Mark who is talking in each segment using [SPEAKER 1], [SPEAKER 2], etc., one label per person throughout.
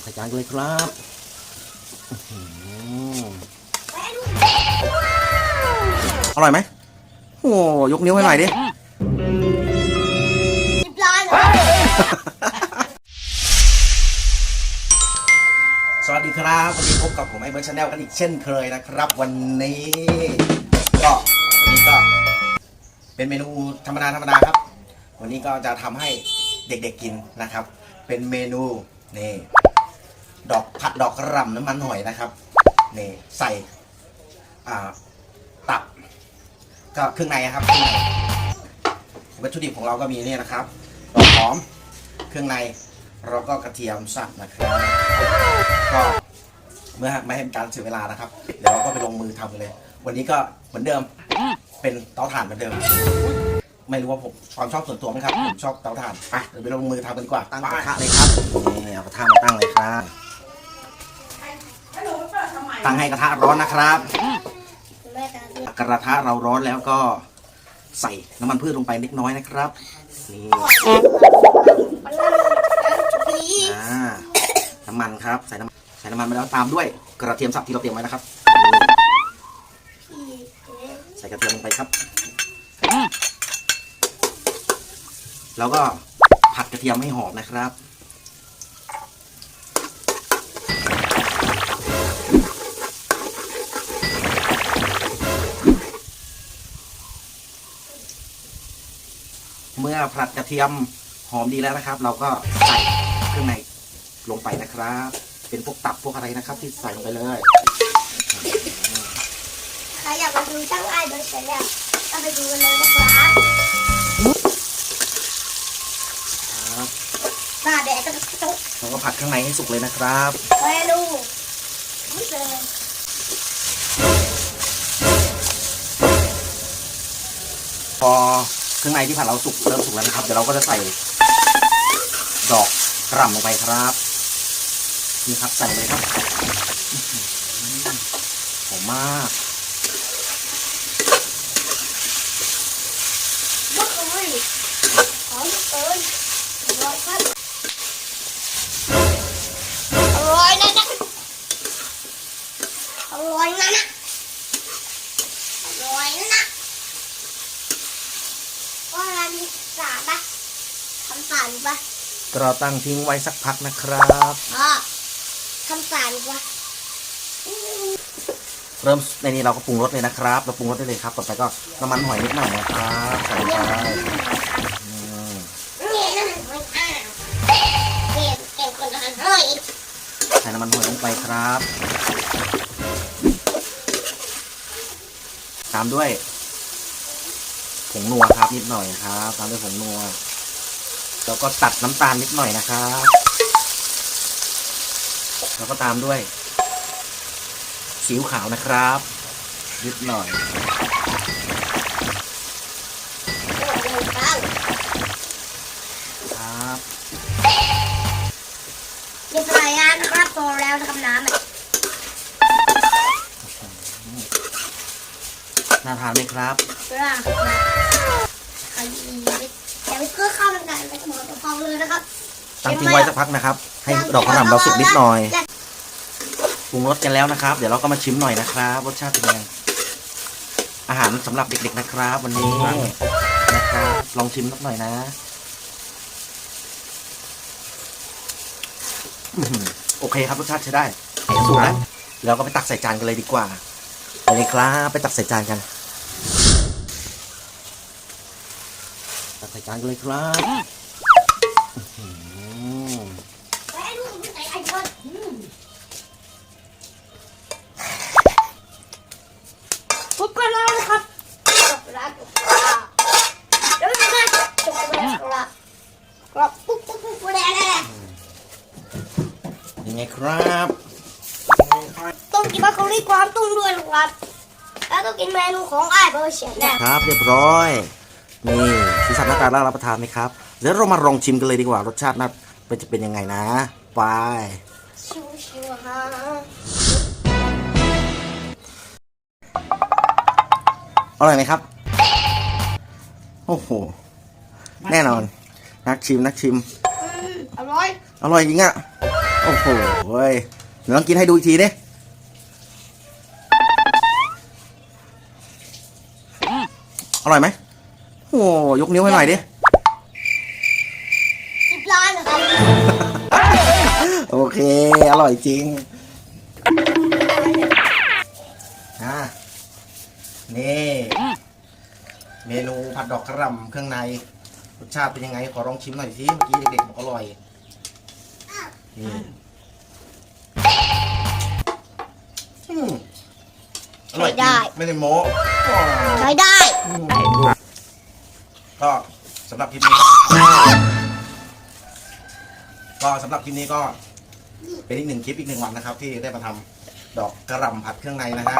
[SPEAKER 1] ใส่จานกันเลยครับอื้อหืออร่อยไหมโอ้ยกนิ้วให้หน่อยดิ
[SPEAKER 2] สิบล้านเหรอ
[SPEAKER 1] สวัสดีครับ วันนี้พบกับผมไอ้เบิร์ดชาแนลกันอีกเช่นเคยนะครับ วันนี้ก็วันนี้ก็ เป็นเมนูธรรมดาธรรมดาครับ วันนี้ก็จะทำให้เด็กๆกินนะครับ เป็นเมนูนี่ ดอกผัดดอกกระหล่ำน้ำมันหอยนะครับนี่ใส่ตับก็เครื่องในอะครับเครื่องในวัตถุดิบของเราก็มีเนี่ยนะครับดอกหอมเครื่องในแล้วก็กระเทียมสับนะครับก็เมื่อไม่ให้เป็นการเสียเวลานะครับ เดี๋ยวเราก็ไปลงมือทำกันเลย วันนี้ก็เหมือนเดิมเป็นเตาถ่านเหมือนเดิม ไม่รู้ว่าผมความชอบส่วนตัวไหมครับผมชอบเตาถ่านไปเดี๋ยวไปลงมือทำกันดีกว่าตั้งกระทะเลยครับนี่เอากระทะมาตั้งเลยครับ ตั้งให้กระทะร้อนนะครับ กระทะเราร้อนแล้วก็ใส่น้ำมันพืชลงไปเล็กน้อยนะครับนี่อ่าน้ำมันครับใส่น้ำใส่น้ำมันไปแล้วตามด้วยกระเทียมสับที่เราเตรียมไว้นะครับ ใส่กระเทียมลงไปครับ แล้วก็ผัดกระเทียมให้หอมนะครับ อผัดกระเทียมหอมดีแล้วนะครับ เราก็ใส่เครื่องในลงไปนะครับ เป็นพวกตับพวกอะไรนะครับ ที่ใส่ลงไปเลย
[SPEAKER 2] ใครอยากมาดูช่างไอ้เบอร์เสร็จแล้วก็ไปดูกันเลยนะครับ
[SPEAKER 1] ครับ
[SPEAKER 2] หน้าแดดก็ต้อง
[SPEAKER 1] เราก็ผัดข้างในให้สุกเลยนะครับ
[SPEAKER 2] เมนูนี่เลย
[SPEAKER 1] พอ เครื่องในที่ผัดเราสุกเริ่มสุกแล้วนะครับ เดี๋ยวเราก็จะใส่ดอกกระหล่ำลงไปครับ นี่ครับใส่เลยครับหอมมาก
[SPEAKER 2] ยกเลยหอมเกินอร่อยครับอร่อยนะนะอร่อยนะนะอร่อยนะนะว่าร้านนี้สาปะทำสารปะ
[SPEAKER 1] ก็เราตั้งทิ้งไว้สักพักนะครับ
[SPEAKER 2] พ่อทำสารปะ
[SPEAKER 1] เริ่มในนี้เราก็ปรุงรสเลยนะครับ เราปรุงรสได้เลยครับ ต่อไปก็น้ำมันหอยนิดหน่อยนะครับใส่ลงไปอืม
[SPEAKER 2] นี่นะไม่อ่านเก่งเก่งคนอาหารเฮ้ย
[SPEAKER 1] ใส่น้ำมันหอยลงไปครับตามด้วยผงนัวครับนิดหน่อยครับตามด้วยผงนัว แล้วก็ตัดน้ำตาลนิดหน่อยนะครับแล้วก็ตามด้วยซีอิ๊วขาวนะครับนิดหน่อยครับ
[SPEAKER 2] เรียบร้อยแล้วนะครับพอแล้วนะครับน้ำอะ
[SPEAKER 1] น่าทานไหมครับ
[SPEAKER 2] เรื่องนะขยี้ อย่าไปเพื่อข้าวมันไก่ไปหมดฟองเลยนะครับ
[SPEAKER 1] ตั้งทิ้งไว้สักพักนะครับ ให้ดอกกระหล่ำเราสุกนิดหน่อยปรุงรสกันแล้วนะครับ เดี๋ยวเราก็มาชิมหน่อยนะครับ รสชาติเป็นยังไงอาหารสำหรับเด็ก ๆนะครับ วันนี้นะครับ ลองชิมสักหน่อยนะอื้อหือโอเคครับรสชาติใช้ได้สุกแล้วเดี๋ยวเราก็ไปตักใส่จานกันเลยดีกว่าไปเลยครับ ไปตักใส่จานกัน ตัก ใส่จานกันเลยครับอื้อหือ
[SPEAKER 2] แม่ดูไอ้ไอ้เบิร์ดปุ๊บก็แล้วนะครับจบแล้วจบแล้วแล้วมันก็จบแล้วครับครับปุ๊บปุ๊บปุ๊บแล้วแล้ว
[SPEAKER 1] ยังไงครับ
[SPEAKER 2] ต้องกินมาเขาเรียกความตุ้งด้วยนะครับแล้วต้องกินเมนูของไอ้เบอร์เชนนะครับ
[SPEAKER 1] เรียบร้อยนี่ สีสันหน้าตาน่ารับประทานไหมครับ เดี๋ยวเรามาลองชิมกันเลยดีกว่ารสชาติน่าเป็นจะเป็นยังไงนะไป
[SPEAKER 2] ชิวชิวๆฮะ
[SPEAKER 1] อร่อยไหมครับ โอ้โห แน่นอน นักชิมนักชิม
[SPEAKER 2] อืมอร่อย
[SPEAKER 1] อร่อยจริงอะโอ้โหเว้ยเดี๋ยวลองกินให้ดูอีกทีดิอร่อยไหม โอ้ยกนิ้วให้หน่อยดิ
[SPEAKER 2] สิบล้านนะครับ
[SPEAKER 1] โอเค อร่อยจริงอ่านี่ เมนูผัดดอกกระหล่ำเครื่องในรสชาติเป็นยังไง ขอลองชิมหน่อยสิเมื่อกี้เด็กๆบอกอร่อยนี่อืมอร่อยจริงไม่ได้โม้อ๋อ
[SPEAKER 2] ใช้ได้
[SPEAKER 1] ก็สำหรับคลิปนี้ก็สำหรับคลิปนี้ก็เป็นอีกหนึ่งคลิปอีกหนึ่งวันนะครับ ที่ได้มาทำดอกกระหล่ำผัดเครื่องในนะฮะ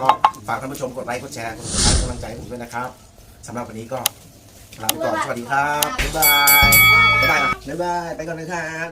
[SPEAKER 1] ก็ฝากท่านผู้ชมกดไลค์กดแชร์กดติดตามกำลังใจให้ผมด้วยนะครับสำหรับวันนี้ก็ลาไปก่อนสวัสดีครับบ๊ายบายบ๊ายบายบ๊ายบายไปก่อนนะครับ